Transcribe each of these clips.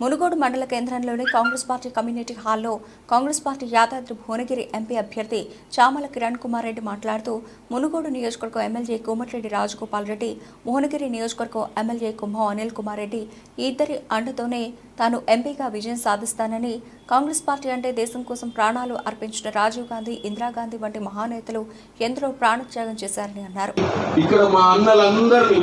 మునుగోడు మండల కేంద్రంలోని Congress party community హాల్లో కాంగ్రెస్ పార్టీ యాదాద్రి భువనగిరి ఎంపీ అభ్యర్థి చామల కిరణ్ కుమార్ రెడ్డి మాట్లాడుతూ మునుగోడు నియోజకవర్గం ఎమ్మెల్యే కోమటిరెడ్డి రాజగోపాల్ రెడ్డి భువనగిరి నియోజకవర్గం ఎమ్మెల్యే కుంభం అనిల్ కుమార్ రెడ్డి ఇద్దరి అండతోనే తాను ఎంపీగా విజయం సాధిస్తానని కాంగ్రెస్ పార్టీ అంటే దేశం కోసం ప్రాణాలు అర్పించిన రాజీవ్ గాంధీ ఇందిరాగాంధీ వంటి మహానేతలు ఎందరో ప్రాణత్యాగం చేశారని అన్నారు. ఇక్కడ మా అన్నలందరినీ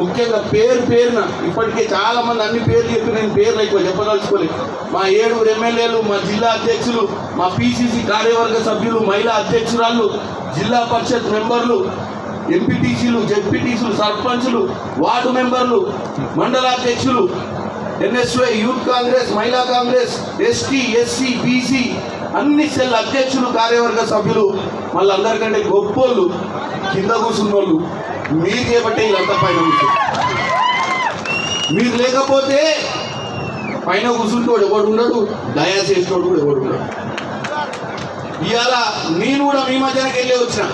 ముఖ్యంగా పేరు పేరున ఇప్పటికే చాలా మంది అన్ని పేర్లు చెప్పి నేను పేర్లు ఎక్కువ చెప్పదలుచుకోలేదు. మా ఏడుగురు ఎమ్మెల్యేలు మా జిల్లా అధ్యక్షులు మా పిసిసి కార్యవర్గ సభ్యులు మహిళా అధ్యక్షురాలు జిల్లా పరిషత్ మెంబర్లు ఎంపీటీసీలు జెడ్పీటీసీలు సర్పంచులు వార్డు మెంబర్లు మండలాధ్యక్షులు NSUI youth Congress Mahila Congress ST SC BC అన్ని సెల్ అధ్యక్షులు కార్యవర్గ సభ్యులు మళ్ళీ అందరికంటే గొప్పోళ్ళు కింద కూర్చున్న వాళ్ళు మీరు చేపట్టే వీళ్ళంతా పైన కూర్చుంటారు మీరు లేకపోతే పైన కూర్చుంటోడు ఎవడు ఉండడు దయా చేసేటోడు కూడా ఎవడు ఉండడు. ఇవాళ నేను కూడా మీ మధ్యనకి వెళ్ళి వచ్చిన.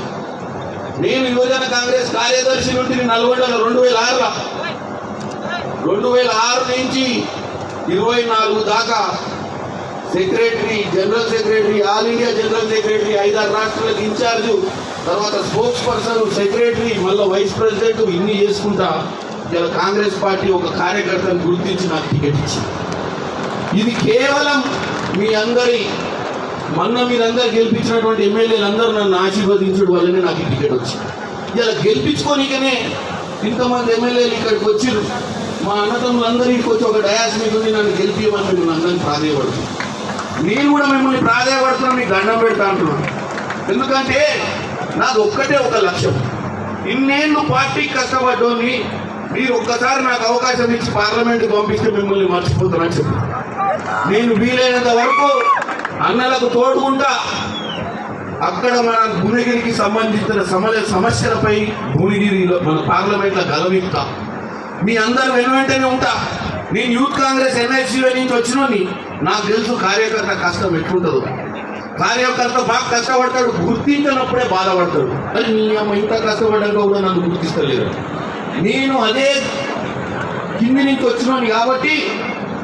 నేను యువజన కాంగ్రెస్ కార్యదర్శి నుండి నల్గొండలో రెండు వేల ఆరులో రెండు వేల ఆరు నుంచి ఇరవై నాలుగు దాకా secretary general secretary all India general secretary ఐదారు రాష్ట్రాలకు ఇన్ఛార్జ్ తర్వాత స్పోక్స్ పర్సన్ సెక్రటరీ మళ్ళీ వైస్ ప్రెసిడెంట్ ఇన్ని చేసుకుంటా ఇలా కాంగ్రెస్ పార్టీ ఒక కార్యకర్తను గుర్తించి నాకు టికెట్ ఇచ్చింది. ఇది కేవలం మీ అందరి మొన్న మీరందరూ గెలిపించినటువంటి ఎమ్మెల్యేలందరూ నన్ను ఆశీర్వదించడం వల్లనే నాకు ఈ టికెట్ వచ్చింది. ఇలా గెలిపించుకోనికనే ఇంతమంది ఎమ్మెల్యేలు ఇక్కడికి వచ్చిర్రు. మా అన్నతమ్ములందరూ ఇక్కడికి వచ్చి ఒక డయాస్ మీద ఉండి నన్ను గెలిపియమని మిమ్మల్ని అందరినీ ప్రాధేయపడుతున్నాను నేను కూడా మిమ్మల్ని ప్రాధేయపడుతున్నా మీకు దండం పెడతా అంటున్నాను. ఎందుకంటే నాకు ఒక్కటే ఒక లక్ష్యం. ఇన్నేళ్ళు పార్టీకి కష్టపడ్డోని మీరు ఒక్కసారి నాకు అవకాశం ఇచ్చి పార్లమెంట్కి పంపిస్తే మిమ్మల్ని మర్చిపోతానని చెప్పి. నేను వీలైనంత వరకు అన్నలకు తోడుకుంటా అక్కడ మన భువనగిరికి సంబంధించిన సమల సమస్యలపై భువనగిరిలో మన పార్లమెంట్లో గలవిస్తాం మీ అందరు వెను వెంటనే ఉంటా. నేను యూత్ కాంగ్రెస్ ఎన్ఐసీలో నుంచి వచ్చినోని నాకు తెలుసు కార్యకర్త కష్టం ఎట్లుంటుందో. కార్యకర్త బాగా కష్టపడతాడు గుర్తించినప్పుడే బాధపడతాడు. అది మీ అమ్మ ఇంత కష్టపడ్డాక కూడా నన్ను గుర్తిస్తలేరు నేను అదే కింది నుంచి వచ్చినాను కాబట్టి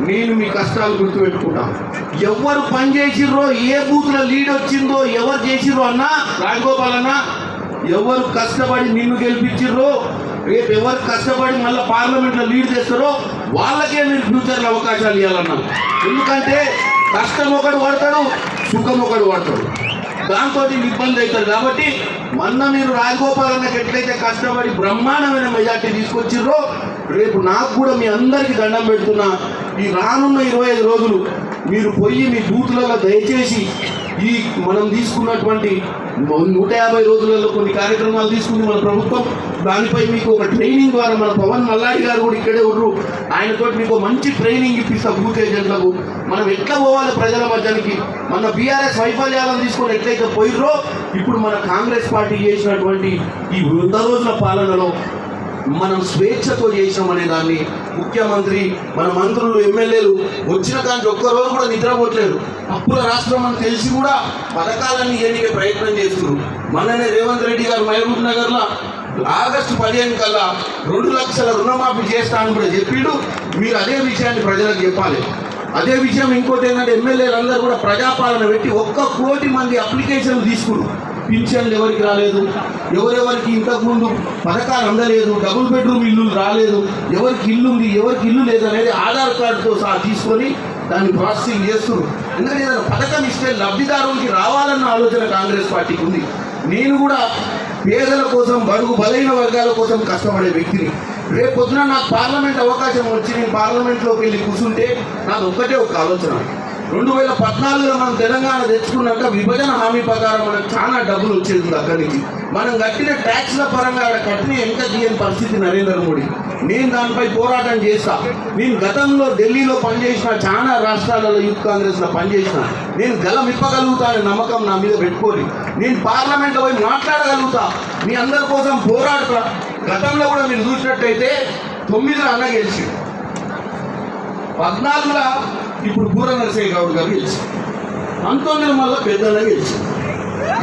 నేను మీ కష్టాలు గుర్తుపెట్టుకుంటాను ఎవరు పని చేసిర్రో ఏ బూత్లో లీడ్ వచ్చిందో ఎవరు చేసిర్రో అన్నా రాజగోపాల్ అన్న ఎవరు కష్టపడి నిన్ను గెలిపించిర్రో రేపు ఎవరు కష్టపడి మళ్ళీ పార్లమెంట్లో లీడ్ చేస్తారో వాళ్ళకే మీరు ఫ్యూచర్లో అవకాశాలు ఇవ్వాలన్నా ఎందుకంటే కష్టం ఒకడు పడతాడు సుఖం ఒకడు పడతాడు దాంతో ఇబ్బంది అవుతుంది కాబట్టి మొన్న మీరు రాజగోపాల్ అన్నకి ఎట్లయితే కష్టపడి బ్రహ్మాండమైన మెజార్టీ తీసుకొచ్చిర్రో రేపు నాకు కూడా మీ అందరికీ దండం పెడుతున్నా. ఈ రానున్న ఇరవై ఐదు రోజులు మీరు పోయి మీ బూత్లలో దయచేసి ఈ మనం తీసుకున్నటువంటి నూట యాభై రోజులలో కొన్ని కార్యక్రమాలు తీసుకుంది మన ప్రభుత్వం. దానిపై మీకు ఒక ట్రైనింగ్ ద్వారా మన పవన్ మల్లాడి గారు కూడా ఇక్కడే ఉండరు ఆయనతో మీకు మంచి ట్రైనింగ్ ఇప్పిస్తాం బూత్ ఏజెంట్లకు. మనం ఎట్లా పోవాలి ప్రజల మధ్యానికి మన బీఆర్ఎస్ వైఫల్యాలను తీసుకొని ఎట్లయితే పోయిర్రో ఇప్పుడు మన కాంగ్రెస్ పార్టీ చేసినటువంటి ఈ వంద రోజుల పాలనలో మనం స్వేచ్ఛతో చేసాం అనే దాన్ని ముఖ్యమంత్రి మన మంత్రులు ఎమ్మెల్యేలు వచ్చిన దానికి ఒక్కరోజు కూడా నిద్రపోట్లేదు అప్పుల రాష్ట్రం అని తెలిసి కూడా పథకాలన్నీ ఎన్నికే ప్రయత్నం చేస్తున్నారు. మననే రేవంత్ రెడ్డి గారు మహబూబ్ నగర్లో ఆగస్టు పదిహేను కల్లా రెండు లక్షల రుణమాఫీ చేస్తా అని కూడా చెప్పిండు. మీరు అదే విషయాన్ని ప్రజలకు చెప్పాలి. అదే విషయం ఇంకోటి ఏంటంటే ఎమ్మెల్యేలు అందరూ కూడా ప్రజాపాలన పెట్టి ఒక్క కోటి మంది అప్లికేషన్లు తీసుకున్నారు. పింఛన్లు ఎవరికి రాలేదు? ఎవరెవరికి ఇంతకుముందు పథకాలు అందలేదు డబుల్ బెడ్రూమ్ ఇల్లు రాలేదు ఎవరికి ఇల్లు ఉంది ఎవరికి ఇల్లు లేదు అనేది ఆధార్ కార్డుతో సహా తీసుకొని దాన్ని ప్రాసెసింగ్ చేస్తున్నారు. ఎందుకంటే ఏదైనా పథకం ఇస్తే లబ్ధిదారునికి రావాలన్న ఆలోచన కాంగ్రెస్ పార్టీకి ఉంది. నేను కూడా పేదల కోసం బడుగు బలైన వర్గాల కోసం కష్టపడే వ్యక్తిని. రేపు పొద్దున నాకు పార్లమెంట్ అవకాశం వచ్చి నేను పార్లమెంట్లోకి వెళ్ళి కూర్చుంటే నాకు ఒక్కటే ఒక ఆలోచన. రెండు వేల పద్నాలుగులో మనం తెలంగాణ తెచ్చుకున్నాక విభజన హామీ ప్రకారం మనకు చాలా డబ్బులు వచ్చేది అక్కడి నుంచి మనం కట్టిన ట్యాక్స్ల పరంగా అక్కడ కట్టిన ఎంత తీయని పరిస్థితి నరేంద్ర మోడీ. నేను దానిపై పోరాటం చేస్తా. నేను గతంలో ఢిల్లీలో పనిచేసిన చాలా రాష్ట్రాలలో యూత్ కాంగ్రెస్లో పనిచేసిన. నేను గల ఇప్పగలుగుతా అనే నమ్మకం నా మీద పెట్టుకోండి. నేను పార్లమెంట్లో పోయి మాట్లాడగలుగుతా. మీ అందరి కోసం పోరాడుతా. గతంలో కూడా మీరు చూసినట్టయితే తొమ్మిదిలో అన్న గెలిచి పద్నాలుగులో ఇప్పుడు పూర నరసయ్య గౌడ్ గారు గెలిచారు. అంతోనే మళ్ళీ పెద్దన్న గెలిచారు.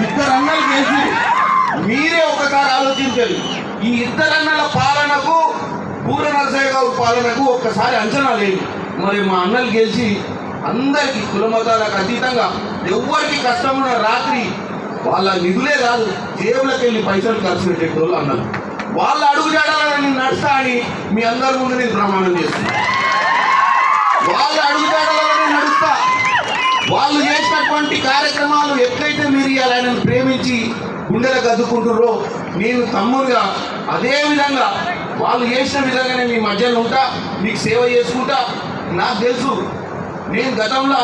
ఇద్దరు అన్నలు గెలిచి మీరే ఒకసారి ఆలోచించాలి ఈ ఇద్దరు అన్నల పాలనకు పూర నరసయ్య గౌడ్ పాలనకు ఒక్కసారి అంచనా లేదు. మరి మా అన్నలు గెలిచి అందరికీ కులమతాలకు అతీతంగా ఎవరికి కష్టం రాత్రి వాళ్ళ నిధులే కాదు జేబులకు వెళ్ళి పైసలు ఖర్చు పెట్టేటోళ్ళు అన్నారు. వాళ్ళ అడుగు జాడాలని నడుస్తా అని మీ అందరి ముందు నేను ప్రమాణం చేస్తున్నాను వాళ్ళ అడుగు నడుస్తా. వాళ్ళు చేసినటువంటి కార్యక్రమాలు ఎప్పుడైతే మీరు ఇవాళ ఆయనను ప్రేమించి గుండెలకు అద్దుకుంటున్నారో నేను తమ్ముడుగా అదే విధంగా వాళ్ళు చేసిన విధంగానే మీ మధ్యలో ఉంటా మీకు సేవ చేసుకుంటా. నాకు తెలుసు నేను గతంలో